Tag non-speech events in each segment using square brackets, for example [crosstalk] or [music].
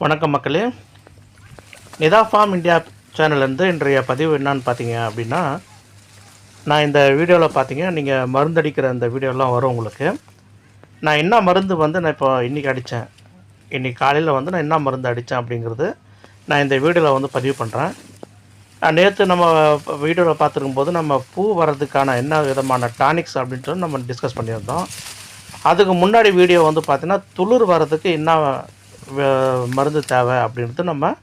வணக்கம் மக்களே. Nita form India சேனல்லேருந்து இன்றைய பதிவு என்னன்னு பார்த்தீங்க அப்படின்னா நான் இந்த வீடியோவில் பார்த்தீங்க நீங்கள் மருந்தடிக்கிற இந்த வீடியோலாம் வரும் உங்களுக்கு. நான் என்ன மருந்து வந்து நான் இப்போ இன்றைக்கி அடித்தேன்? இன்றைக்கி காலையில் வந்து நான் என்ன மருந்து அடித்தேன் அப்படிங்கிறது நான் இந்த வீடியோவில் வந்து பதிவு பண்ணுறேன் நேற்று நம்ம வீடியோவில் பார்த்துருக்கும் போது நம்ம பூ வர்றதுக்கான என்ன விதமான டானிக்ஸ் அப்படின்ட்டு நம்ம டிஸ்கஸ் பண்ணியிருந்தோம். அதுக்கு முன்னாடி வீடியோ வந்து பார்த்திங்கன்னா துளிர் வர்றதுக்கு என்ன மருந்து தேவை அப்படின்ட்டு நம்ம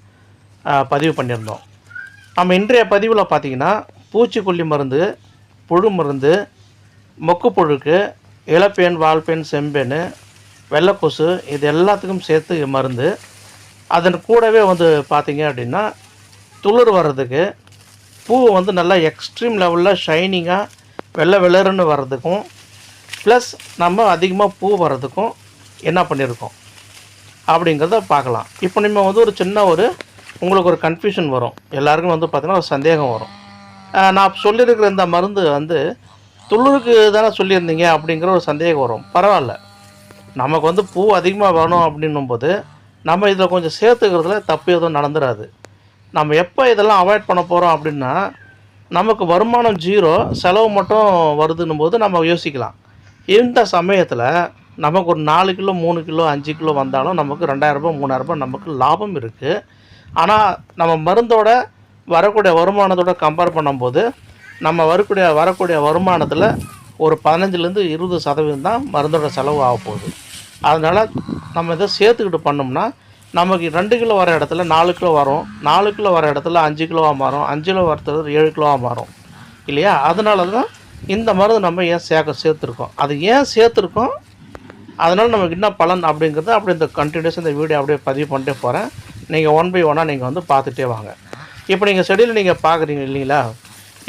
பதிவு பண்ணியிருந்தோம். நம்ம இன்றைய பதிவில் பார்த்திங்கன்னா பூச்சிக்கொல்லி மருந்து புழு மருந்து மொக்கு புழுக்கு இளப்பேன் வால்பேன் செம்பேன் வெள்ளைக்கொசு இது எல்லாத்துக்கும் சேர்த்து மருந்து. அதன் கூடவே வந்து பார்த்திங்க அப்படின்னா துளிர் வர்றதுக்கு பூ வந்து நல்லா எக்ஸ்ட்ரீம் லெவலில் ஷைனிங்காக வெள்ளை வெளருன்னு வர்றதுக்கும் ப்ளஸ் நம்ம அதிகமாக பூ வர்றதுக்கும் என்ன பண்ணியிருக்கோம்? அப்படிங்கிறத பார்க்கலாம். இப்போ நம்ம வந்து ஒரு சின்ன ஒரு உங்களுக்கு ஒரு கன்ஃபியூஷன் வரும். எல்லாருக்கும் வந்து பார்த்திங்கன்னா ஒரு சந்தேகம் வரும். நான் சொல்லியிருக்கிற இந்த மருந்து வந்து துளிருக்கு தானே சொல்லியிருந்தீங்க அப்படிங்கிற ஒரு சந்தேகம் வரும். பரவாயில்ல. நமக்கு வந்து பூ அதிகமாக வேணும் அப்படின்னும் போது நம்ம இதில் கொஞ்சம் சேர்த்துக்கிறதுல தப்பு எதுவும் நடந்துடாது நம்ம எப்போ இதெல்லாம் அவாய்ட் பண்ண போகிறோம் அப்படின்னா நமக்கு வருமானம் ஜீரோ செலவு மட்டும் வருதுன்னும் போது நம்ம யோசிக்கலாம். இந்த சமயத்தில் நமக்கு ஒரு நாலு கிலோ மூணு கிலோ அஞ்சு கிலோ வந்தாலும் நமக்கு ரெண்டாயிரரூபா மூணாயிரரூபா நமக்கு லாபம் இருக்குது ஆனால் நம்ம மருந்தோட வரக்கூடிய வருமானத்தோட கம்பேர் பண்ணும்போது நம்ம வரக்கூடிய வரக்கூடிய வருமானத்தில் ஒரு பதினஞ்சுலேருந்து இருபது சதவீதம் தான் மருந்தோட செலவு ஆக போகுது. அதனால் நம்ம இதை சேர்த்துக்கிட்டு பண்ணோம்னா நமக்கு ரெண்டு கிலோ வர இடத்துல நாலு கிலோ வரும். நாலு கிலோ வர இடத்துல அஞ்சு கிலோவாக மாறும். அஞ்சு கிலோ வரத்துல ஏழு கிலோவாக மாறும். இல்லையா? அதனால தான் இந்த மருந்து நம்ம ஏன் சேர்க்க சேர்த்துருக்கோம். அது ஏன் சேர்த்துருக்கோம்? அதனால் நமக்கு என்ன பலன் அப்படிங்கிறது அப்படி இந்த கண்டினியூஸ் இந்த வீடியோ அப்படியே பதிவு பண்ணிட்டே போகிறேன் நீங்கள் ஒன் பை ஒன்னாக நீங்கள் வந்து பார்த்துட்டே வாங்க. இப்போ நீங்கள் செடியில் நீங்கள் பார்க்குறீங்க இல்லைங்களா?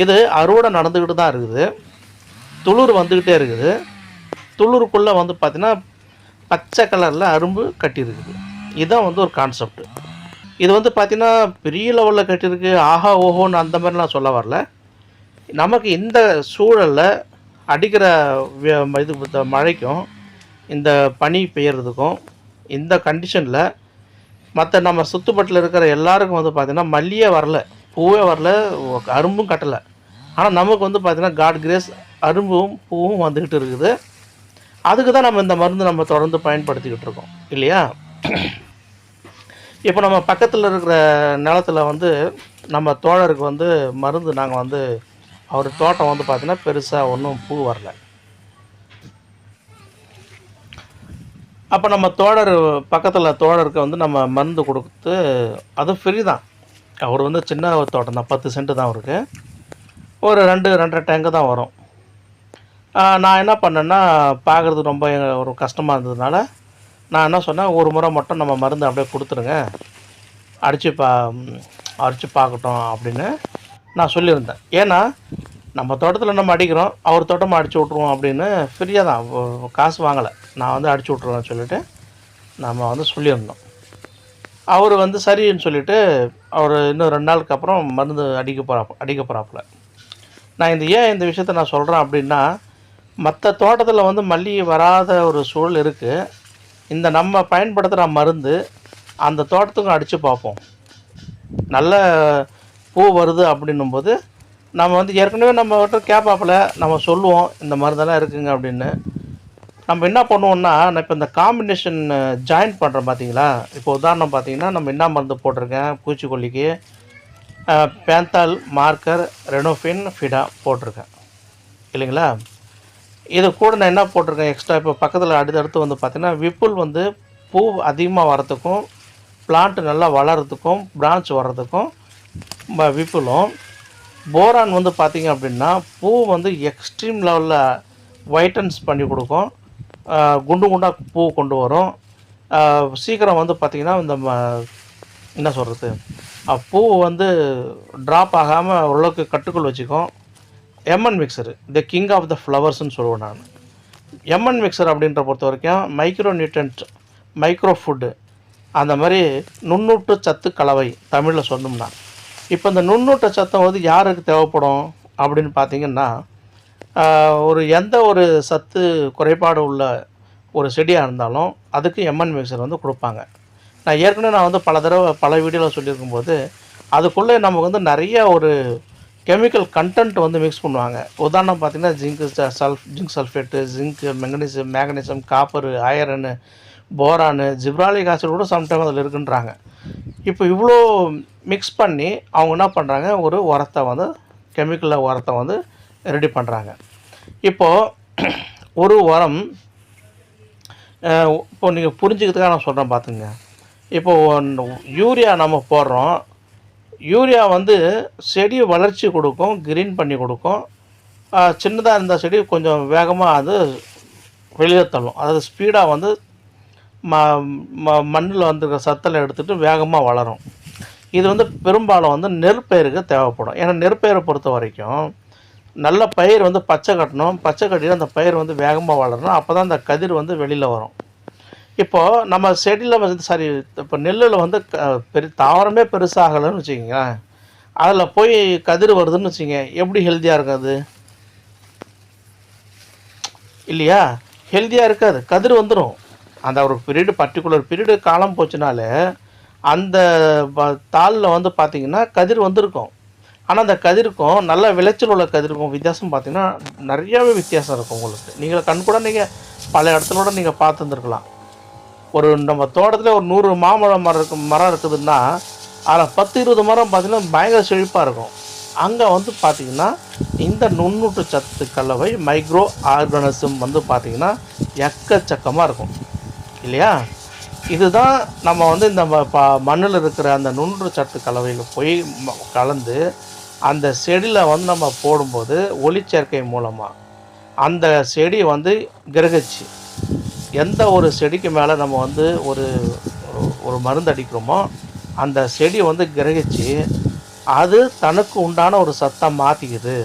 இது அறுவடை நடந்துக்கிட்டு தான் இருக்குது. துளிர் வந்துக்கிட்டே இருக்குது. துளிருக்குள்ளே வந்து பார்த்திங்கன்னா பச்சை கலரில் அரும்பு கட்டியிருக்குது இதுதான் வந்து ஒரு கான்செப்ட் இது வந்து பார்த்தீங்கன்னா பெரிய லெவலில் கட்டியிருக்கு. ஆஹா ஓஹோன்னு அந்த மாதிரிலாம் சொல்ல வரல. நமக்கு இந்த சூழலில் அடிக்கிற இது மழைக்கும் இந்த பனி பெய்யறதுக்கும் இந்த கண்டிஷனில் மற்ற நம்ம சுத்துப்பட்டில் இருக்கிற எல்லாருக்கும் வந்து பார்த்திங்கன்னா மல்லியே வரல பூவே வரல அரும்பும் கட்டலை. ஆனால் நமக்கு வந்து பார்த்திங்கன்னா காட் கிரேஸ் அரும்பும் பூவும் வந்துக்கிட்டு இருக்குது. அதுக்கு தான் நம்ம இந்த மருந்து நம்ம தொடர்ந்து பயன்படுத்திக்கிட்டு இருக்கோம். இல்லையா? இப்போ நம்ம பக்கத்தில் இருக்கிற நிலத்துல வந்து நம்ம தோழருக்கு வந்து மருந்து நாங்கள் வந்து அவர் தோட்டம் வந்து பார்த்திங்கன்னா பெருசாக ஒன்றும் பூ வரலை. அப்போ நம்ம தோழர் பக்கத்தில் தோழருக்கு வந்து நம்ம மருந்து கொடுத்து அதுவும் ஃப்ரீ தான். அவர் வந்து சின்ன ஒரு தோட்டம் தான் பத்து சென்ட் தான் அவருக்கு. ஒரு ரெண்டு ரெண்டரை டேங்கு தான் வரும். நான் என்ன பண்ணேன்னா பார்க்குறது ரொம்ப ஒரு கஷ்டமாக இருந்ததுனால நான் என்ன சொன்னேன் ஒரு முறை மட்டும் நம்ம மருந்து அப்படியே கொடுத்துருங்க. அடித்து பா அடித்து பார்க்கட்டும் அப்படின்னு நான் சொல்லியிருந்தேன். ஏன்னா நம்ம தோட்டத்தில் நம்ம அடிக்கிறோம் அவர் தோட்டமாக அடித்து விட்ருவோம் அப்படின்னு ஃப்ரீயாக தான் காசு வாங்கலை. நான் வந்து அடிச்சு விட்ருவேன்னு சொல்லிட்டு நம்ம வந்து சொல்லியிருந்தோம். அவர் வந்து சரின்னு சொல்லிவிட்டு அவர் இன்னும் ரெண்டு நாளுக்கு அப்புறம் மருந்து அடிக்க போகிறாப்ப அடிக்க போகிறாப்புல நான் இந்த ஏன் இந்த விஷயத்த நான் சொல்கிறேன் அப்படின்னா மற்ற தோட்டத்தில் வந்து மல்லிகை வராத ஒரு சூழல் இருக்குது இந்த நம்ம பயன்படுத்துகிற மருந்து அந்த தோட்டத்துக்கும் அடித்து பார்ப்போம். நல்ல பூ வருது அப்படின்னும்போது நம்ம வந்து ஏற்கனவே நம்ம கிட்ட கேட்பாப்புல நம்ம சொல்லுவோம் இந்த மருந்தெல்லாம் இருக்குங்க அப்படின்னு. நம்ம என்ன பண்ணுவோம்னா நான் இப்போ இந்த காம்பினேஷன் ஜாயின் பண்ணுறோம் பார்த்தீங்களா இப்போ உதாரணம் பார்த்தீங்கன்னா நம்ம என்ன மருந்து போட்டிருக்கேன்? பூச்சிக்கொல்லிக்கு பேந்தால் மார்க்கர் ரெனோஃபின் ஃபிடா போட்டிருக்கேன். இல்லைங்களா? இது கூட நான் என்ன போட்டிருக்கேன் எக்ஸ்ட்ரா இப்போ பக்கத்தில் அடுத்தடுத்து வந்து பார்த்தீங்கன்னா விப்புல் வந்து பூ அதிகமாக வரத்துக்கும் பிளான்ட் நல்லா வளர்கிறதுக்கும் பிரான்ச் வர்றதுக்கும் விப்புலும் போரான் வந்து பார்த்தீங்க அப்படின்னா பூ வந்து எக்ஸ்ட்ரீம் லெவலில் ஒயிட்டன்ஸ் பண்ணி கொடுக்கும். குண்டு குண்டாக பூ கொண்டு வரும். சீக்கிரம் வந்து பார்த்திங்கன்னா இந்த ம- என்ன சொல்கிறது பூ வந்து ட்ராப் ஆகாமல் ஓரளவுக்கு கட்டுக்குள் வச்சுக்கும். MN mixture the king of the ஃப்ளவர்ஸ்னு சொல்லுவேன் நான். எம்என் மிக்சர் அப்படின்ற பொறுத்த வரைக்கும் மைக்ரோ நியூட்ரன்ட் மைக்ரோ ஃபுட்டு அந்த மாதிரி நுண்ணூட்டு சத்து கலவை தமிழில் சொன்னோம்னா இப்போ இந்த நுண்ணூட்ட சத்தம் வந்து யாருக்கு தேவைப்படும் அப்படின்னு பார்த்தீங்கன்னா ஒரு எந்த ஒரு சத்து குறைபாடு உள்ள ஒரு செடியாக இருந்தாலும் அதுக்கு எம்என் மிக்சர் வந்து கொடுப்பாங்க. நான் ஏற்கனவே நான் வந்து பல தடவை பல வீடியோவில் சொல்லியிருக்கும்போது அதுக்குள்ளே நமக்கு வந்து நிறைய ஒரு கெமிக்கல் கண்டென்ட் வந்து மிக்ஸ் பண்ணுவாங்க. உதாரணம் பார்த்திங்கன்னா zinc sulph zinc sulphate zinc manganese magnesium copper iron boron gibberellic acid கூட சம்டைம் அதில் இருக்குன்றாங்க. இப்போ இவ்வளோ மிக்ஸ் பண்ணி அவங்க என்ன பண்ணுறாங்க ஒரு உரத்தை வந்து கெமிக்கலில் உரத்தை வந்து ரெடி பண்ணுறாங்க இப்போது ஒரு உரம் இப்போ நீங்கள் புரிஞ்சுக்கிறதுக்காக நான் சொல்கிறேன் பார்த்துங்க இப்போ யூரியா நம்ம போடுறோம். யூரியா வந்து செடி வளர்ச்சி கொடுக்கும் கிரீன் பண்ணி கொடுக்கும். சின்னதாக இருந்த செடி கொஞ்சம் வேகமாக அது வெளியே தள்ளும். அதாவது ஸ்பீடாக வந்து ம ம மண்ணில் வந்துருக்க சத்தலை எடுத்துகிட்டு வேகமாக வளரும். இது வந்து பெரும்பாலும் வந்து நெற்பயிருக்கு தேவைப்படும். ஏன்னா நெற்பயிரை பொறுத்த வரைக்கும் நல்ல பயிர் வந்து பச்சை கட்டணும். பச்சை கட்டிட்டு அந்த பயிர் வந்து வேகமாக வளரணும். அப்போ தான் அந்த கதிர் வந்து வெளியில் வரும். இப்போது நம்ம செடியில் வந்து சாரி இப்போ நெல்லில் வந்து க பெரு தாவரமே பெருசாகலைன்னு வச்சுக்கோங்களேன். அதில் போய் கதிர் வருதுன்னு வச்சுங்க எப்படி ஹெல்த்தியாக இருக்கும் அது இல்லையா? ஹெல்த்தியாக இருக்காது. கதிர் வந்துடும் அந்த ஒரு பீரியடு பர்டிகுலர் பீரியடு காலம் போச்சுனாலே அந்த தாளில் வந்து பார்த்திங்கன்னா கதிர் வந்திருக்கும். ஆனால் அந்த கதிருக்கும் நல்ல விளைச்சல் உள்ள கதிருக்கும் வித்தியாசம் பார்த்தீங்கன்னா நிறையாவே வித்தியாசம் இருக்கும் உங்களுக்கு. நீங்கள் கண் கூட நீங்கள் பல இடத்துலோட நீங்கள் பார்த்துருந்துருக்கலாம். ஒரு நம்ம தோட்டத்தில் ஒரு நூறு மாமரம் மரம் இருக்கு மரம் இருக்குதுன்னா அதில் பத்து இருபது மரம் பார்த்திங்கன்னா பயங்கர செழிப்பாக இருக்கும். அங்கே வந்து பார்த்திங்கன்னா இந்த நுண்ணூட்டு சத்து கலவை மைக்ரோ ஆர்கானிசம் வந்து பார்த்திங்கன்னா எக்கச்சக்கமாக இருக்கும். இல்லையா? இதுதான் நம்ம வந்து இந்த ம- மண்ணில் இருக்கிற அந்த நுண்ணூட்டு சத்து கலவையில் போய் கலந்து அந்த செடியில் வந்து நம்ம போடும்போது ஒளிச்சேர்க்கை மூலமாக அந்த செடி வந்து கிரகிச்சு. எந்த ஒரு செடிக்கு மேலே நம்ம வந்து ஒரு ஒரு- மருந்து அடிக்கிறோமோ அந்த செடி வந்து கிரகிச்சு அது தனக்கு உண்டான ஒரு சத்தம் மாற்றிக்குது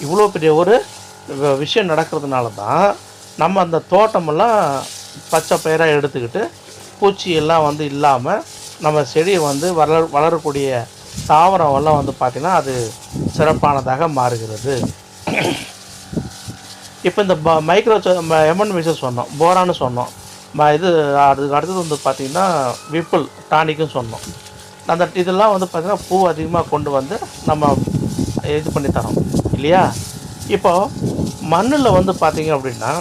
இவ்வளோ பெரிய ஒரு விஷயம் நடக்கிறதுனால தான் நம்ம அந்த தோட்டமெல்லாம் பச்சை பயிராக எடுத்துக்கிட்டு பூச்சி எல்லாம் வந்து இல்லாமல் நம்ம செடி வந்து வளர் வளரக்கூடிய தாவரம் எல்லாம் வந்து பார்த்திங்கன்னா அது சிறப்பானதாக மாறுகிறது. இப்போ இந்த ப மைக்ரோ எமன் மிஷன் சொன்னோம் போரான்னு சொன்னோம். ம இது அதுக்கு அடுத்தது வந்து பார்த்திங்கன்னா விப்புல் டானிக்கும் சொன்னோம். அந்த இதெல்லாம் வந்து பார்த்திங்கன்னா பூ அதிகமாக கொண்டு வந்து நம்ம இது பண்ணி தரோம் இல்லையா? இப்போ மண்ணில் வந்து பார்த்திங்க அப்படின்னா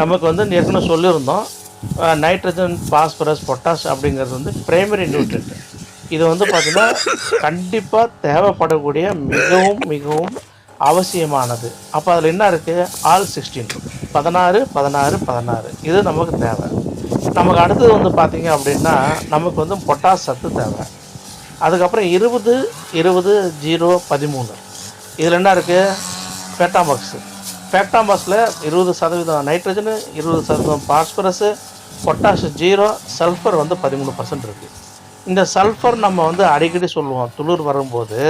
நமக்கு வந்து ஏற்கனவே சொல்லியிருந்தோம் நைட்ரஜன் பாஸ்பரஸ் பொட்டாஷ் அப்படிங்கிறது வந்து பிரைமரி நியூட்ரியன்ட் இது வந்து பார்த்திங்கன்னா கண்டிப்பாக தேவைப்படக்கூடிய மிகவும் மிகவும் அவசியமானது. அப்போ அதில் என்ன இருக்குது ஆல் சிக்ஸ்டீன் பதினாறு பதினாறு பதினாறு. இது நமக்கு தேவை. நமக்கு அடுத்தது வந்து பார்த்திங்க அப்படின்னா நமக்கு வந்து பொட்டாஸ் சத்து தேவை. அதுக்கப்புறம் இருபது இருபது ஜீரோ பதிமூணு. இதில் என்ன இருக்குது பேட்டாபாக்ஸு பேக்டாம்பாஸில் இருபது சதவீதம் நைட்ரஜனு இருபது சதவீதம் பாஸ்பரஸு பொட்டாஷ் ஜீரோ சல்ஃபர் வந்து பதிமூணு பர்சன்ட் இருக்குது இந்த சல்ஃபர் நம்ம வந்து அடிக்கடி சொல்லுவோம். துளிர் வரும்போது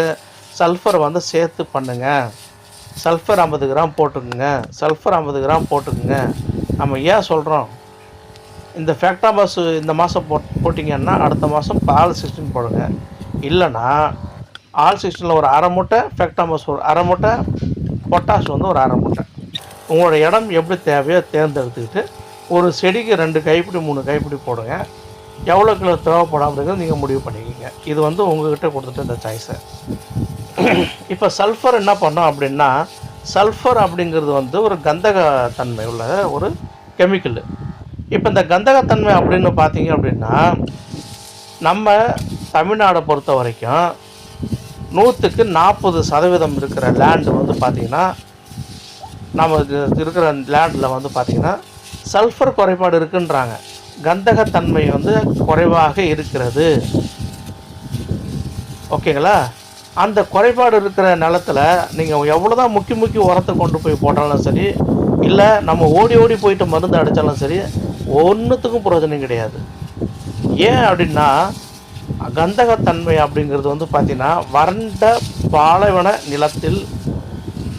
சல்ஃபர் வந்து சேர்த்து பண்ணுங்க. சல்ஃபர் ஐம்பது கிராம் போட்டுக்குங்க. சல்ஃபர் ஐம்பது கிராம் போட்டுக்குங்க. நம்ம ஏன் சொல்கிறோம் இந்த ஃபேக்டாபாஸ் இந்த மாதம் போட் போட்டிங்கன்னா அடுத்த மாதம் ஆல் சிக்ஸ்டின் போடுங்க. இல்லைன்னா ஆல் சிக்ஸ்டினில் ஒரு அரை மூட்டை ஃபேக்டாபாஸ் ஒரு அரை மூட்டை பொட்டாஷ் வந்து ஒரு அரை மூட்டை. உங்களோட இடம் எப்படி தேவையோ தேர்ந்தெடுத்துக்கிட்டு ஒரு செடிக்கு ரெண்டு கைப்பிடி மூணு கைப்பிடி போடுங்க. எவ்வளோ கிலோ தேவைப்படும் அப்படிங்கிறது நீங்கள் முடிவு பண்ணிக்கிங்க. இது வந்து உங்கள்கிட்ட கொடுத்துட்டு இந்த சாய்ஸை [clears throat] இப்போ சல்ஃபர் என்ன பண்ணோம் அப்படின்னா சல்ஃபர் அப்படிங்கிறது வந்து ஒரு கந்தக தன்மை உள்ள ஒரு கெமிக்கல் இப்போ இந்த கந்தகத்தன்மை அப்படின்னு பார்த்தீங்க அப்படின்னா நம்ம தமிழ்நாடை பொறுத்த வரைக்கும் நூற்றுக்கு நாற்பது சதவீதம் இருக்கிற லேண்டு வந்து பார்த்திங்கன்னா நம்ம இருக்கிற லேண்டில் வந்து பார்த்திங்கன்னா சல்ஃபர் குறைபாடு இருக்குன்றாங்க. கந்தகத்தன்மை வந்து குறைவாக இருக்கிறது. ஓகேங்களா? அந்த குறைபாடு இருக்கிற நிலத்தில் நீங்கள் எவ்வளோ தான் முக்கி முக்கி உரத்தை கொண்டு போய் போட்டாலும் சரி இல்லை நம்ம ஓடி ஓடி போயிட்டு மருந்து அடித்தாலும் சரி ஒன்றுத்துக்கும் பிரயோஜனம் கிடையாது. ஏன் அப்படின்னா கந்தகத்தன்மை அப்படிங்கிறது வந்து பார்த்திங்கன்னா வறண்ட பாலைவன நிலத்தில்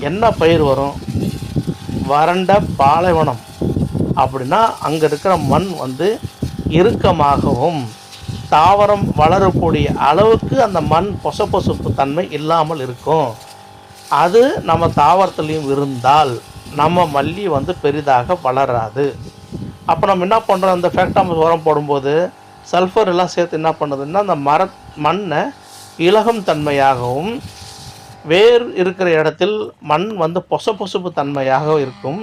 என்ன பயிர் வரும்? வறண்ட பாலைவனம். அப்படின்னா அங்கே இருக்கிற மண் வந்து இறுக்கமாகவும் தாவரம் வளரக்கூடிய அளவுக்கு அந்த மண் பொசப்பொசுப்பு தன்மை இல்லாமல் இருக்கும். அது நம்ம தாவரத்துலேயும் இருந்தால் நம்ம மல்லி வந்து பெரிதாக வளராது. அப்போ நம்ம என்ன பண்ணுறோம் அந்த ஃபேக்டாமஸ் உரம் போடும்போது சல்ஃபர் எல்லாம் சேர்த்து என்ன பண்ணுதுன்னா அந்த மர மண்ணை இலகம் தன்மையாகவும் வேர் இருக்கிற இடத்தில் மண் வந்து பொச பொசுப்பு தன்மையாக இருக்கும்.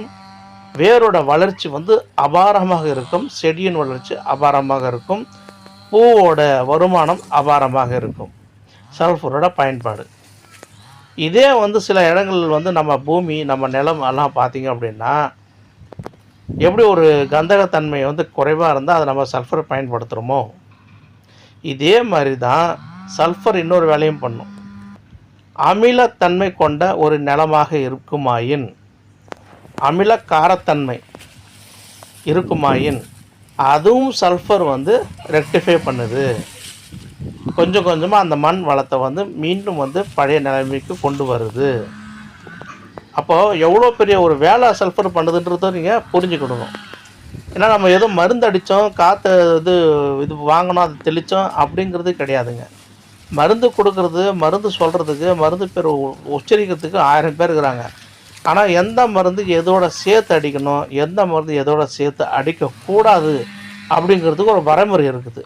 வேரோட வளர்ச்சி வந்து அபாரமாக இருக்கும். செடியின் வளர்ச்சி அபாரமாக இருக்கும். பூவோட வருமானம் அபாரமாக இருக்கும். சல்ஃபரோட பயன்பாடு. இதே வந்து சில இடங்கள் வந்து நம்ம பூமி நம்ம நிலம் எல்லாம் பார்த்தீங்க அப்படின்னா எப்படி ஒரு கந்தகத்தன்மை வந்து குறைவாக இருந்தால் அதை நம்ம சல்ஃபர் பயன்படுத்துகிறோமோ இதே மாதிரி தான் சல்ஃபர் இன்னொரு வேலையும் பண்ணும். அமிலத்தன்மை கொண்ட ஒரு நிலமாக இருக்குமாயின் அமில காரத்தன்மை இருக்குமாயின் அதுவும் சல்ஃபர் வந்து ரெக்டிஃபை பண்ணுது. கொஞ்சம் கொஞ்சமாக அந்த மண் வளத்தை வந்து மீண்டும் வந்து பழைய நிலைமைக்கு கொண்டு வருது. அப்போது எவ்வளோ பெரிய ஒரு வேலை சல்ஃபர் பண்ணுதுன்றதை நீங்கள் புரிஞ்சுக்கிடணும் ஏன்னா நம்ம ஏதோ மருந்து அடித்தோம் காற்று இது இது வாங்கினோம் அது தெளித்தோம் அப்படிங்கிறது கிடையாதுங்க. மருந்து கொடுக்கறது மருந்து சொல்கிறதுக்கு மருந்து பேர் உ- உச்சரிக்கிறதுக்கு ஆயிரம் பேர் இருக்கிறாங்க. ஆனால் எந்த மருந்து எதோட சேர்த்து அடிக்கணும் எந்த மருந்து எதோட சேர்த்து அடிக்கக்கூடாது அப்படிங்கிறதுக்கு ஒரு வரைமுறை இருக்குது.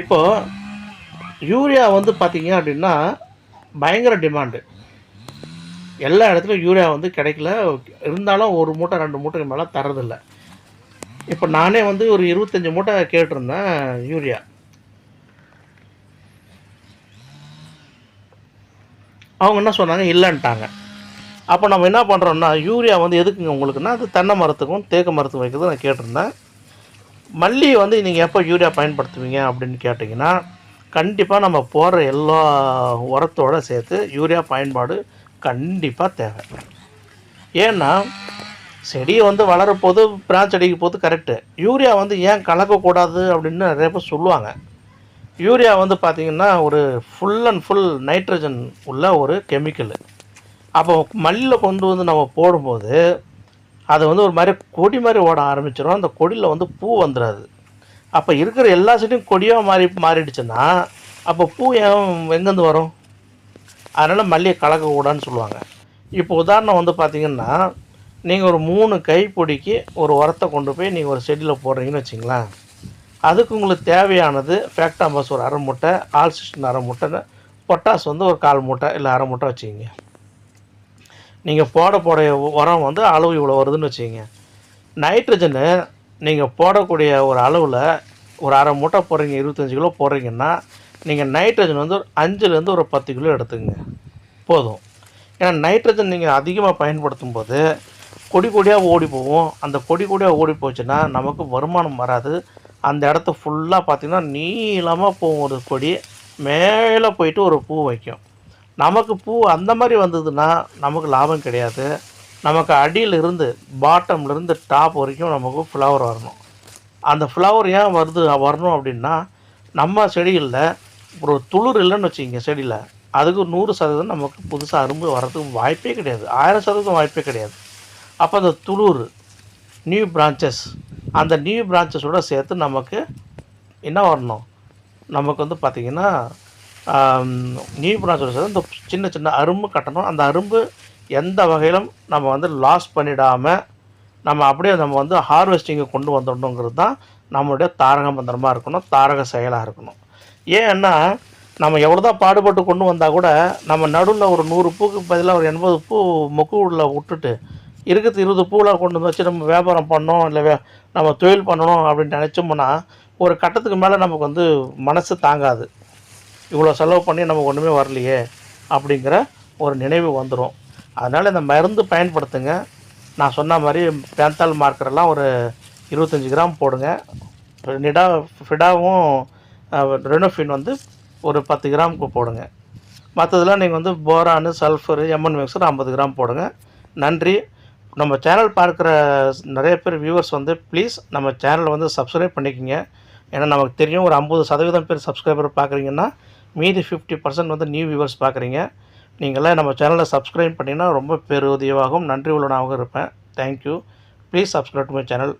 இப்போது யூரியா வந்து பார்த்திங்க அப்படின்னா பயங்கர டிமாண்டு. எல்லா இடத்துலையும் யூரியா வந்து கிடைக்கல. இருந்தாலும் ஒரு மூட்டை ரெண்டு மூட்டைக்கு மேலே தரதில்லை இப்போ நானே வந்து ஒரு இருபத்தஞ்சி மூட்டை கேட்டிருந்தேன் யூரியா. அவங்க என்ன சொன்னாங்க? இல்லைன்ட்டாங்க. அப்போ நம்ம என்ன பண்ணுறோம்னா யூரியா வந்து எதுக்குங்க உங்களுக்குன்னா அது தென்னை மரத்துக்கும் தேக்கு மரத்துக்கும் வைக்கிறது நான் கேட்டிருந்தேன். மல்லி வந்து நீங்கள் எப்போ யூரியா பயன்படுத்துவீங்க அப்படின்னு கேட்டிங்கன்னா கண்டிப்பாக நம்ம போடுற எல்லா உரத்தோட சேர்த்து யூரியா பயன்பாடு கண்டிப்பாக தேவை. ஏன்னா செடி வந்து வளரப்போது பிரான்ச் அடிக்க போது கரெக்டு யூரியா வந்து ஏன் கலக்கக்கூடாது அப்படின்னு நிறைய பேர் சொல்லுவாங்க. யூரியா வந்து பார்த்திங்கன்னா ஒரு ஃபுல் அண்ட் ஃபுல் நைட்ரஜன் உள்ள ஒரு கெமிக்கல் அப்போ மல்லியில் கொண்டு வந்து நம்ம போடும்போது அது வந்து ஒரு மாதிரி கொடி மாதிரி ஓட ஆரம்பிச்சிடும் அந்த கொடியில் வந்து பூ வந்துடாது அப்போ இருக்கிற எல்லா செடியும் கொடியாக மாறி மாறிடுச்சுன்னா அப்போ பூ ஏன் எங்கேருந்து வரும்? அதனால் மல்லியை கலக்கக்கூடாதுன்னு சொல்லுவாங்க. இப்போ உதாரணம் வந்து பார்த்திங்கன்னா நீங்கள் ஒரு மூணு கைப்பிடிக்கு ஒரு உரத்தை கொண்டு போய் நீங்கள் ஒரு செடியில் போடுறீங்கன்னு வச்சிங்களேன். அதுக்கு உங்களுக்கு தேவையானது ஃபேக்டாம்பஸ் ஒரு அரை மூட்டை ஆல்சிஸ்டன் அரை மூட்டை பொட்டாஸ் வந்து ஒரு கால் மூட்டை இல்லை அரை மூட்டை வச்சுக்கிங்க. நீங்கள் போட போட உரம் வந்து அளவு இவ்வளோ வருதுன்னு வச்சுக்கிங்க. நைட்ரஜனு நீங்கள் போடக்கூடிய ஒரு அளவில் ஒரு அரை மூட்டை போடுறீங்க இருபத்தஞ்சி கிலோ போடுறீங்கன்னா நீங்கள் நைட்ரஜன் வந்து ஒரு அஞ்சுலேருந்து ஒரு பத்து கிலோ எடுத்துங்க போதும். ஏன்னா நைட்ரஜன் நீங்கள் அதிகமாக பயன்படுத்தும் போது கொடி கொடியாக ஓடி போகும். அந்த கொடி கொடியாக ஓடி போச்சுன்னா நமக்கு வருமானம் வராது. அந்த இடத்த ஃபுல்லாக பார்த்திங்கன்னா நீளமாக போகும் ஒரு கொடி மேலே போயிட்டு ஒரு பூ வைக்கும். நமக்கு பூ அந்த மாதிரி வந்ததுன்னா நமக்கு லாபம் கிடையாது. நமக்கு அடியில் இருந்து டாப் வரைக்கும் நமக்கு ஃப்ளவர் வரணும். அந்த ஃப்ளவர் ஏன் வருது வரணும் அப்படின்னா நம்ம செடிகளில் ஒரு துளிர் இல்லைன்னு வச்சுக்கிங்க செடியில். அதுக்கு நூறு சதவீதம் நமக்கு புதுசாக அரும்பு வர்றதுக்கு வாய்ப்பே கிடையாது. ஆயிரம் சதவீதம் வாய்ப்பே கிடையாது. அப்போ அந்த துளிர் நியூ பிரான்ச்சஸ் அந்த நியூ பிரான்ச்சஸோட சேர்த்து நமக்கு என்ன வரணும்? நமக்கு வந்து பார்த்திங்கன்னா நியூ பிரான்ச்சோட சேர்த்து இந்த சின்ன சின்ன அரும்பு கட்டணும். அந்த அரும்பு எந்த வகையிலும் நம்ம வந்து லாஸ் பண்ணிடாமல் நம்ம அப்படியே நம்ம வந்து ஹார்வெஸ்டிங்கை கொண்டு வந்துடணுங்கிறது தான் நம்மளுடைய தாரக மந்திரமாக இருக்கணும் தாரக செயலாக இருக்கணும். ஏன்னா நம்ம எவ்வளோ தான் பாடுபட்டு கொண்டு வந்தால் கூட நம்ம நடுவில் ஒரு நூறு பூக்கு பதிலாக ஒரு எண்பது பூ மொக்கு உள்ள விட்டுட்டு இருக்கிறது இருபது பூவெலாம் கொண்டு வந்து வச்சு நம்ம வியாபாரம் பண்ணோம் இல்லை வே நம்ம தொழில் பண்ணணும் அப்படின்னு நினச்சோம்னா ஒரு கட்டத்துக்கு மேலே நமக்கு வந்து மனசு தாங்காது. இவ்வளோ செலவு பண்ணி நமக்கு ஒன்றுமே வரலையே அப்படிங்கிற ஒரு நினைவு வந்துடும் அதனால் இந்த மருந்து பயன்படுத்துங்க. நான் சொன்ன மாதிரி பேந்தால் மார்க்கரெல்லாம் ஒரு இருபத்தஞ்சி கிராம் போடுங்க. நிடா ஃபிடாவும் ரெனோஃபின் வந்து ஒரு பத்து கிராமுக்கு போடுங்க. மற்றதெல்லாம் நீங்கள் வந்து போரானு சல்ஃபரு எம்என் மிக்சர் ஐம்பது கிராம் போடுங்க. நன்றி. நம்ம சேனல் பார்க்குற நிறைய பேர் வியூவர்ஸ் வந்து ப்ளீஸ் நம்ம சேனலை வந்து சப்ஸ்கிரைப் பண்ணிக்கோங்க. ஏன்னா நமக்கு தெரியும் ஒரு ஐம்பது சதவீதம் பேர் சப்ஸ்கிரைபர் பார்க்குறீங்கன்னா மீதி ஃபிஃப்டி பர்சன்ட் வந்து நியூ வியூவர்ஸ் பார்க்குறீங்க. நீங்களாம் நம்ம சேனலை சப்ஸ்கிரைப் பண்ணிங்கன்னா ரொம்ப பேருதவியாகவும் நன்றி உள்ளனாகவும் இருப்பேன். Thank you please subscribe to my channel